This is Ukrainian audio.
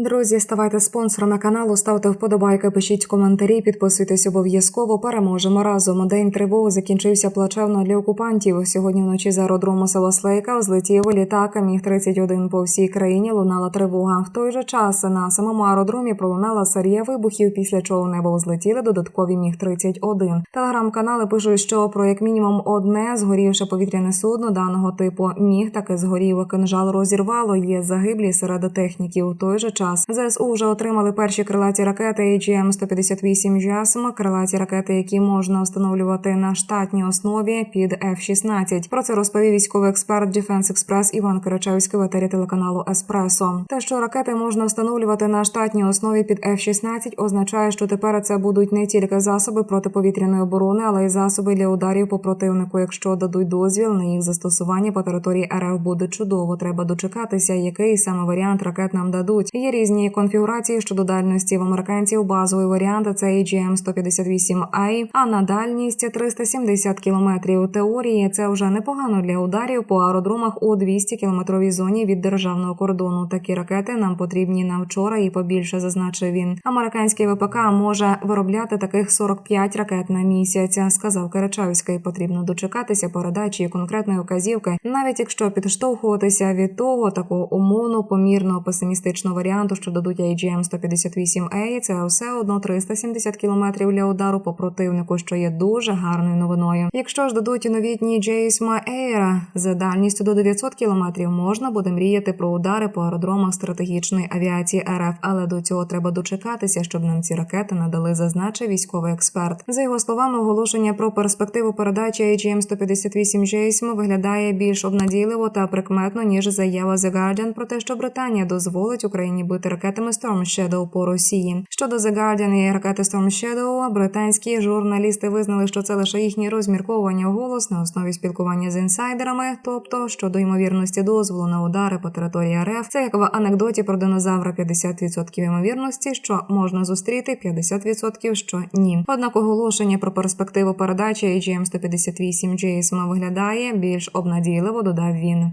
Друзі, ставайте спонсорами каналу, ставте вподобайки, пишіть коментарі, підписуйтесь обов'язково. Переможемо разом. День тривоги закінчився плачевно для окупантів. Сьогодні вночі з аеродрому села Слейка злетів літак Міг 31 по всій країні. Лунала тривога. В той же час на самому аеродромі пролунала серія вибухів, після чого небо злетіли додаткові міг 31 Телеграм-канали пишуть, що про як мінімум одне згорівше повітряне судно даного типу міг таки згорів. Кинжал розірвало. Є загиблі серед техніків. У той же час ЗСУ вже отримали перші крилаті ракети AGM-158 JASM, крилаті ракети, які можна встановлювати на штатній основі під F-16. Про це розповів військовий експерт Defense Express Іван Киричевський в етері телеканалу Еспресо. Те, що ракети можна встановлювати на штатній основі під F-16, означає, що тепер це будуть не тільки засоби протиповітряної оборони, але й засоби для ударів по противнику. Якщо дадуть дозвіл на їх застосування по території РФ буде чудово. Треба дочекатися, який саме варіант ракет нам дадуть. Є різні конфігурації щодо дальності в американців. Базовий варіант це AGM 158 i а на дальність 370 кілометрів. У теорії це вже непогано для ударів по аеродромах у 200 кілометровій зоні від державного кордону. Такі ракети нам потрібні на вчора і побільше, зазначив він. Американський ВПК може виробляти таких 45 ракет на місяць. Сказав Керечавський. Потрібно дочекатися передачі конкретної указівки, навіть якщо підштовхуватися від того такого умовно помірно песимістичного варіанту, що дадуть AGM 158 a це все одно 370 кілометрів для удару по противнику, що є дуже гарною новиною. Якщо ж дадуть новітні JSMA Air за дальністю до 900 кілометрів, можна буде мріяти про удари по аеродромах стратегічної авіації РФ, але до цього треба дочекатися, щоб нам ці ракети надали, зазначив військовий експерт. За його словами, оголошення про перспективу передачі AGM 158 JSM виглядає більш обнадійливо та прикметно ніж заява The Guardian про те, що Британія дозволить Україні бити ракетами Storm Shadow по Росії. Щодо The Guardian і ракети Storm Shadow, британські журналісти визнали, що це лише їхні розмірковування голос на основі спілкування з інсайдерами, тобто щодо ймовірності дозволу на удари по території РФ. Це як в анекдоті про динозавра 50% ймовірності, що можна зустріти, 50% що ні. Однак оголошення про перспективу передачі AGM 158 JSM виглядає більш обнадійливо, додав він.